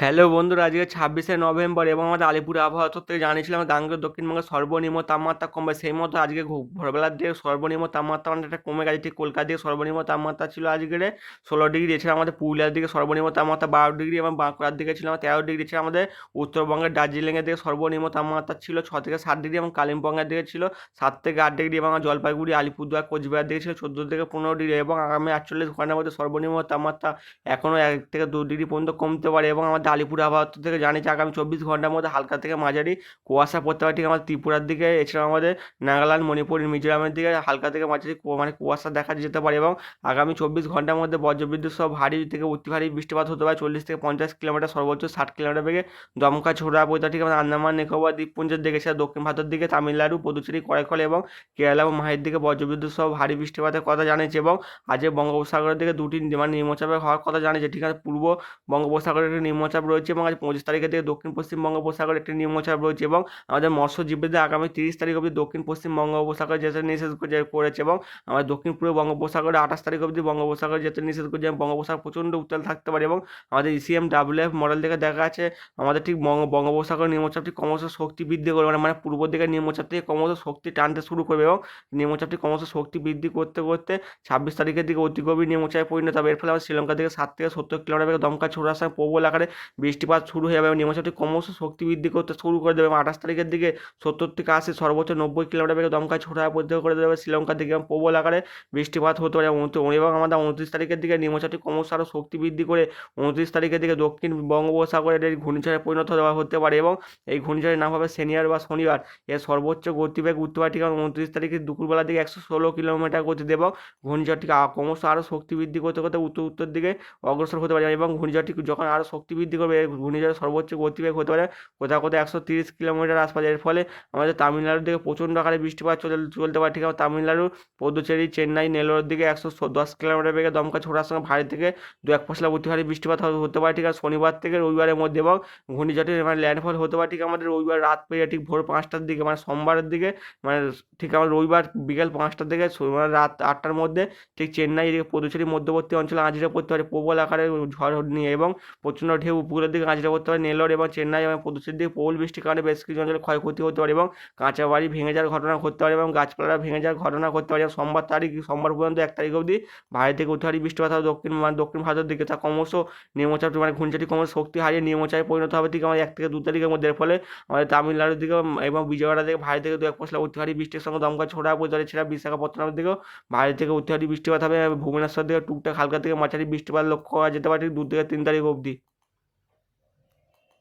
Hello বন্ধুরা, আজকে ছাব্বিশে নভেম্বর এবং আমাদের আলিপুর আবহাওয়া দপ্তর থেকে জানিয়েছিলাম গাঙ্গেয় দক্ষিণবঙ্গের সর্বনিম্ন তাপমাত্রা কমবে। সেই মতো আজকে ভোরবেলার দিকে সর্বনিম্ন তাপমাত্রা অনেকটা কমে গেছে, ঠিক কলকাতার দিকে সর্বনিম্ন তাপমাত্রা ছিল আজকে ষোলো ডিগ্রি, এছাড়া আমাদের পুরুলিয়ার দিকে সর্বনিম্ন তাপমাত্রা বারো ডিগ্রি এবং বাঁকুড়ার দিকে ছিল আমার তেরো ডিগ্রি, এছাড়া আমাদের উত্তরবঙ্গের দার্জিলিংয়ের দিকে সর্বনিম্ন তাপমাত্রা ছিল ছ থেকে সাত ডিগ্রি এবং কালিম্পংয়ের দিকে ছিল সাত থেকে আট ডিগ্রি এবং জলপাইগুড়ি, আলিপুরদুয়ার, কোচবিহার দিকে ছিল চোদ্দ থেকে পনেরো ডিগ্রি এবং আগামী আটচল্লিশ ঘণ্টার মধ্যে সর্বনিম্ন তাপমাত্রা এখনও এক থেকে দু ডিগ্রি পর্যন্ত কমতে পারে এবং আমাদের আলিপুর আবহাওয়া থেকে জানিয়েছে আগামী চব্বিশ ঘণ্টার মধ্যে হালকা থেকে মাঝারি কুয়াশা পড়তে পারে, ঠিক আমাদের ত্রিপুরার দিকে এছাড়া আমাদের নাগাল্যান্ড, মণিপুর, মিজোরামের দিকে হালকা থেকে মাঝারি মানে কুয়াশা দেখা যেতে পারে এবং আগামী চব্বিশ ঘণ্টার মধ্যে বজ্রবিদ্যুৎ সহ ভারী থেকে অতি ভারী বৃষ্টিপাত হতে পারে, চল্লিশ থেকে পঞ্চাশ কিলোমিটার, সর্বোচ্চ ষাট কিলোমিটার বেগে দমকা ছোড়া বইতে ঠিক আমাদের আন্দামান, নিকোবর, দ্বীপপুঞ্জের দিকে, সেটা দক্ষিণ ভারতের দিকে, তামিলনাড়ু, পুদুচেরি করাইকল এবং কেরালা এবং মাহের দিকে বজ্রবিদ্যুৎ সহ ভারী বৃষ্টিপাতের কথা জানিয়েছে এবং আজ বঙ্গোপসাগরের দিকে দুটি মানে নিম্নচাপের হওয়ার কথা জানিয়েছে, ঠিক আছে, পূর্ব বঙ্গোপসাগরে একটি নিম্নচাপ রয়েছে এবং আজ পঁচিশ তারিখের দিকে দক্ষিণ পশ্চিম বঙ্গোপসাগরে একটি নিম্নচাপ রয়েছে এবং আমাদের মৎস্যজীবীদের আগামী তিরিশ তারিখ অবধি দক্ষিণ পশ্চিম বঙ্গোপসাগরে যেতে নিষেধ করে- করেছে এবং আমাদের দক্ষিণ পূর্ব বঙ্গোপসাগরে আঠাশ তারিখ অবধি বঙ্গোপসাগরে যেতে নিষেধ করেছে এবং বঙ্গোপসাগর প্রচণ্ড উত্তাল থাকতে পারে এবং আমাদের ইসিএম ডাব্লিউ এফ মডেল থেকে দেখা যাচ্ছে আমাদের ঠিক বঙ্গ বঙ্গোপসাগর নিম্নচাপটি ক্রমশ শক্তি বৃদ্ধি করবে। মানে পূর্ব দিকে নিম্নচাপ থেকে ক্রমশ শক্তি টানতে শুরু করবে এবং নিম্নচাপটি ক্রমশ শক্তি বৃদ্ধি করতে করতে ছাব্বিশ তারিখের দিকে অতি গভীর নিম্নচাপে পরিণত হবে। এর ফলে আমাদের শ্রীলঙ্কা থেকে সাত থেকে সত্তর কিলোমিটার দমকা ছোড়ার সময় প্রবল আকারে বৃষ্টিপাত শুরু হয়ে যাবে এবং নিম্নচাপটি ক্রমশ শক্তি বৃদ্ধি করতে শুরু করে দেবে এবং আঠাশ তারিখের দিকে সত্তর থেকে আশি সর্বোচ্চ নব্বই কিলোমিটার বেগে দমকা ছোড়া পদ্ধতি করে দেবে শ্রীলঙ্কার দিকে এবং প্রবল আকারে বৃষ্টিপাত হতে পারে এবং আমাদের উনত্রিশ তারিখের দিকে নিম্নচাপটি ক্রমশ আরও শক্তি বৃদ্ধি করে উনত্রিশ তারিখের দিকে দক্ষিণ বঙ্গোপসাগরের এই ঘূর্ণিঝড়ে পরিণত দেওয়া হতে পারে এবং এই ঘূর্ণিঝড়ের নাম হবে শনিবার বা শনিবার। এর সর্বোচ্চ গতিবেগ উত্তর ঠিক উনত্রিশ তারিখে দুপুরবেলার দিকে একশো ষোলো কিলোমিটার গতিতে এবং ঘূর্ণিঝড়টিকে ক্রমশ আরও শক্তি বৃদ্ধি করতে করতে উত্তর উত্তর দিকে অগ্রসর হতে পারে এবং ঘূর্ণিঝড়টি যখন আরও শক্তি বৃদ্ধি করবে এই ঘূর্ণিঝড়ের সর্বোচ্চ গতিবেগ হতে পারে কোথাও কোথাও একশো তিরিশ কিলোমিটার আশপাশে। এর ফলে আমাদের তামিলনাড়ুর দিকে প্রচণ্ড আকারে বৃষ্টিপাত চলে, চলতে পারে। ঠিক আছে, তামিলনাড়ু, পদুচেরি, চেন্নাই নেলোর দিকে একশো দশ কিলোমিটার বেগে দমকা ছোড়ার সঙ্গে ভারী থেকে দু এক পশলা অতি বৃষ্টিপাত হতে পারে। ঠিক আছে, শনিবার থেকে রবিবারের মধ্যে এবং ঘূর্ণিঝড়টির মানে ল্যান্ডফল হতে পারে। ঠিক আমাদের রবিবার রাত পেরিয়ে ঠিক ভোর পাঁচটার দিকে মানে সোমবারের দিকে মানে ঠিক আমার রবিবার বিকেল পাঁচটার দিকে মানে রাত আটটার মধ্যে ঠিক চেন্নাই এদিকে পদুচেরি, মধ্যবর্তী অঞ্চলে আঁচড়ে পড়তে পারে। প্রবল আকারে ঝড় নিয়ে এবং প্রচণ্ড ঢেউ উপকূলের দিকে আঁচড়ে পড়তে পারে নেলোর এবং চেন্নাই এবং পদুচেরির দিকে প্রবল বৃষ্টির কারণে বেশ কিছু অঞ্চলে ক্ষয়ক্ষতি হতে পারে এবং কাঁচা বাড়ি ভেঙে যাওয়ার ঘটনা ঘটতে পারে এবং গাছপালা ভেঙে যাওয়ার ঘটনা ঘটতে পারে। সোমবার তারিখ, সোমবার পর্যন্ত এক তারিখ অবধি ভারী থেকে উত্তর বৃষ্টিপাত হবে দক্ষিণ মানে দক্ষিণ ভারতের দিকে তা ক্রমশ নিম্নচাপটি মানে ঘূর্ণিঝড়টি ক্রমশ শক্তি হারিয়ে নিম্নচাপে পরিণত হবে ঠিক আমাদের এক থেকে দু তারিখের মধ্যে। এর ফলে আমাদের তামিলনাড়ুর দিকে এবং বিজয়ওয়াড়া থেকে ভারী থেকে দু এক পশলা অতি ভারী বৃষ্টির সঙ্গে দমকা ছোড়া পড়তে পারে সেটা বিশাখাপত্তনমের দিকেও ভারী থেকে অতি ভারী বৃষ্টিপাত হবে। ভুবনেশ্বর দিকে টুকটাক হালকা থেকে মাঝারি বৃষ্টিপাত লক্ষ্য করা যেতে পারে দু থেকে তিন তারিখ অবধি।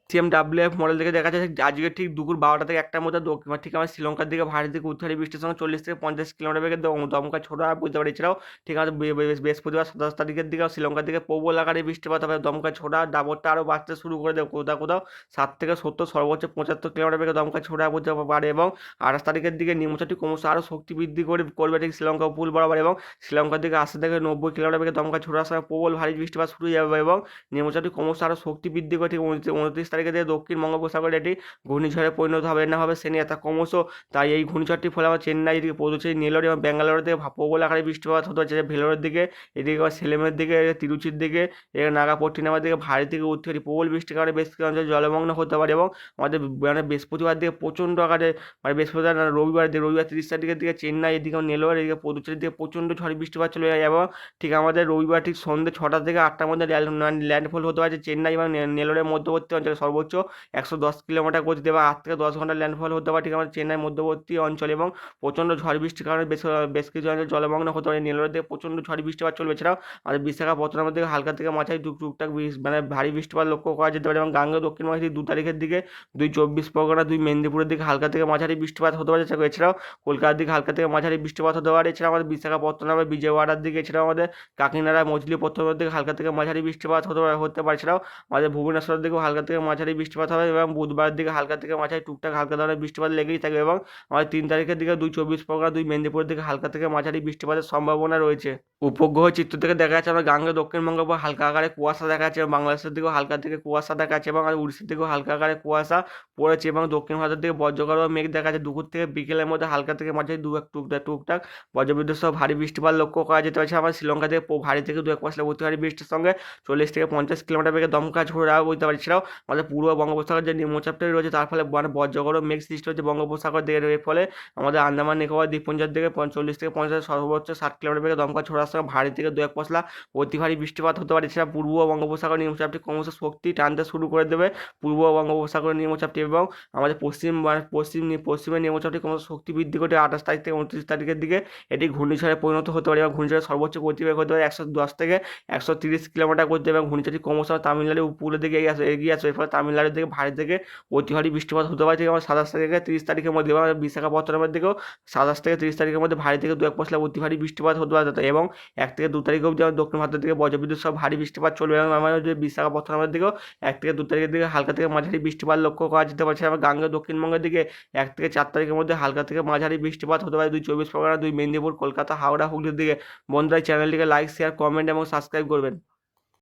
সিএম ডাব্লিউএফ মডেল থেকে দেখা যাচ্ছে আজকে ঠিক দুপুর বারোটা থেকে একটার মধ্যে দক্ষিণ ঠিক আমার শ্রীলঙ্কার দিকে ভারী থেকে উত্তরে বৃষ্টির সঙ্গে চল্লিশ থেকে পঞ্চাশ কিলোমিটার বেগে দম- দমকা ছোড়া বুঝতে পারি। এছাড়াও ঠিক আছে বৃহস্পতিবার সাতাশ তারিখের দিকে শ্রীলঙ্কার দিকে প্রবল আকারে বৃষ্টিপাত হবে। দমকা ছোড়া দাবরটা আরও বাড়তে শুরু করে দেবে। কোথাও কোথাও সাত থেকে সত্তর সর্বোচ্চ পঁচাত্তর কিলোমিটার বেগে দমকা ছোড়া বুঝতে পারে এবং আঠাশ তারিখের দিকে নিম্নচাপটি ক্রমশ আরও শক্তি বৃদ্ধি করে করবে ঠিক শ্রীলঙ্কা উপকূল বরাবর এবং শ্রীলঙ্কার দিকে আশি থেকে নব্বই কিলোমিটার বেগে দমকা ছোটার সময় প্রবল ভারী বৃষ্টিপাত শুরু হয়ে যাবে এবং নিম্নচাপটি ক্রমশ আরও শক্তি বৃদ্ধি করে ঠিক উনত্রিশ উনত্রিশ তারিখে দিয়ে দক্ষিণ বঙ্গোপসাগরে এটি ঘূর্ণিঝড়ে পরিণত হবে, না হবে সেনি তা ক্রমশ। তাই এই ঘূর্ণিঝড়টির ফলে আমার চেন্নাই এদিকে পৌঁছেছে, নেলোর এবং ব্যাঙ্গালোরের দিকে প্রবল আকারে বৃষ্টিপাত হতে হচ্ছে ভেলোরের দিকে, এদিকে আবার সেলেমের দিকে, তিরুচির দিকে, এদিকে নাগাপট্টিনামের দিকে ভারী থেকে উত্তরি প্রবল বৃষ্টির কারণে বেশ কিছু অঞ্চল জলমগ্ন হতে পারে এবং আমাদের মানে বৃহস্পতিবার দিকে প্রচণ্ড আকারে মানে বৃহস্পতিবার রবিবার দিকে, রবিবার তিরিশ তারিখের দিকে চেন্নাই এদিকে নেলোর এদিকে পদুচেরির দিকে প্রচণ্ড ঝড় বৃষ্টিপাত চলে যায় এবং ঠিক আমাদের রবিবার ঠিক সন্ধ্যে ছটা থেকে আটটার মধ্যে ল্যান্ডফল হতে পারে চেন্নাই এবং নেলোরের মধ্যবর্তী অঞ্চলে সর্বোচ্চ একশো দশ কিলোমিটার গতিতে বা আট থেকে দশ ঘণ্টা ল্যান্ডফল হতে পারে, ঠিক আমাদের চেন্নাই মধ্যবর্তী অঞ্চল এবং প্রচণ্ড ঝড় বৃষ্টির কারণে বেশ বেশ কিছু অঞ্চল জলমগ্ন হতে পারে নেলোরের দিকে প্রচণ্ড ঝড় বৃষ্টিপাত চলবে, এছাড়াও আমাদের বিশাখাপত্তনমের দিকে হালকা থেকে মাঝারি টুক, টুকটাক মানে ভারী বৃষ্টিপাত লক্ষ্য করা যেতে পারে এবং গাঙ্গে দক্ষিণবঙ্গে ঠিক দু তারিখের দিকে দুই চব্বিশ পরগনা, দুই মেদিনীপুরের দিকে হালকা থেকে মাঝারি বৃষ্টিপাত হতে পারে, এছাড়াও- এছাড়াও কলকাতার দিকে হালকা থেকে মাঝারি বৃষ্টিপাত হতে পারে এছাড়া আমাদের বিশাখাপত্তনমে বিজয়ওয়াড়ার দিকে, এছাড়াও আমাদের কাকিনাড়া মছলিপত্তমের দিকে হালকা থেকে মাঝারি বৃষ্টিপাত হতে পারে হতে পারে, এছাড়াও আমাদের ভুবনেশ্বরের দিকেও হালকা থেকে মাঝারি মাঝারি বৃষ্টিপাত হবে এবং বুধবার দিকে হালকা থেকে মাঝারি টুকটাক হালকা ধরনের বৃষ্টিপাত লেগেই থাকবে এবং আমাদের তিন তারিখের দিকে দুই চব্বিশ পরগনা, দুই মেদিনীপুরের দিকে হালকা থেকে মাঝারি বৃষ্টিপাতের সম্ভাবনা রয়েছে। উপগ্রহ চিত্র থেকে দেখা যাচ্ছে আমরা গাঙ্গে দক্ষিণবঙ্গ বা হালকা আকারে কুয়াশা দেখা যাচ্ছে বাংলাদেশের দিকেও হালকা থেকে কুয়াশা দেখা যাচ্ছে এবং উড়িষ্যার দিকেও হালকা আকারে কুয়াশা পড়েছে এবং দক্ষিণ ভারতের দিকে বজ্রগড় মেঘ দেখা যাচ্ছে। দুপুর থেকে বিকেলের মধ্যে হালকা থেকে মাঝে দু এক টুকটাক টুকটাক বজ্রবিদ্যুৎ সহ ভারী বৃষ্টিপাত লক্ষ্য করা যেতে পারছে। আমার শ্রীলঙ্কা থেকে ভারী থেকে দু এক পশলা অতি ভারী বৃষ্টির সঙ্গে চল্লিশ থেকে পঞ্চাশ কিলোমিটার বেগে দমকা ঝোড়া বইতে পারে। এছাড়াও আমাদের পূর্ব বঙ্গোপসাগর যে নিম্নচাপটা রয়েছে তার ফলে মানে বজ্রগড় মেঘ সৃষ্টি হচ্ছে বঙ্গোপসাগর দিকে। এর ফলে আমাদের আন্দামান নিকোবর, দ্বীপপুঞ্জের দিকে চল্লিশ থেকে পঞ্চাশ সর্বোচ্চ ষাট কিলোমিটার বেগে দমকা ছোড়ার সঙ্গে ভারী থেকে দু এক পশলা অতি ভারী বৃষ্টিপাত হতে পারে এছাড়া পূর্ব বঙ্গোপসাগর নিম্নচাপটি ক্রমশ শক্তি টানতে শুরু করে দেবে। পূর্ব বঙ্গোপসাগর নিম্নচাপটি এবং আমাদের পশ্চিম পশ্চিম পশ্চিমের নিম্নচাপটি ক্রমশ শক্তি বৃদ্ধি করে আঠাশ তারিখ থেকে উনত্রিশ তারিখের দিকে এটি ঘূর্ণিঝড়ে পরিণত হতে পারে এবং ঘূর্ণিঝড়ের সর্বোচ্চ গতিবেগ হতে পারে একশো দশ থেকে একশো তিরিশ কিলোমিটার করতে এবং ঘূর্ণিঝড়টি ক্রমশ তামিলনাড়ু উপকূলের দিকে এগিয়ে আসে, এগিয়ে আসবে। এর ফলে তামিলনাড়ুর দিকে ভারী থেকে অতি ভারী বৃষ্টিপাত হতে পারে আমার সাতাশ থেকে তিরিশ তারিখের মধ্যে এবং বিশাখাপত্তনমের দিকেও সাতাশ থেকে তিরিশ তারিখের মধ্যে ভারী থেকে দু এক পশলা অতি ভারী বৃষ্টিপাত হতে পারে এবং এক থেকে দু তারিখ অবধি দক্ষিণ ভারতের দিকে বজ্রবিদ্যুৎ সব ভারী বৃষ্টিপাত চলবে। এবং আমাদের বিশাখাপত্তনমের দিকেও এক থেকে দু তারিখের দিকে হালকা থেকে মাঝারি বৃষ্টিপাত লক্ষ্য করা যেতে পারছে আমার গাঙ্গে দক্ষিণবঙ্গের দিকে এক থেকে চার তারিখের মধ্যে হালকা থেকে মাঝারি বৃষ্টিপাত হতে পারে। দুই চব্বিশ পরগনা, দুই মেদিনীপুর, কলকাতা, হাওড়া, হুগলির দিকে। বন্ধুরা চ্যানেলটিকে লাইক শেয়ার কমেন্ট এবং সাবস্ক্রাইব করবেন।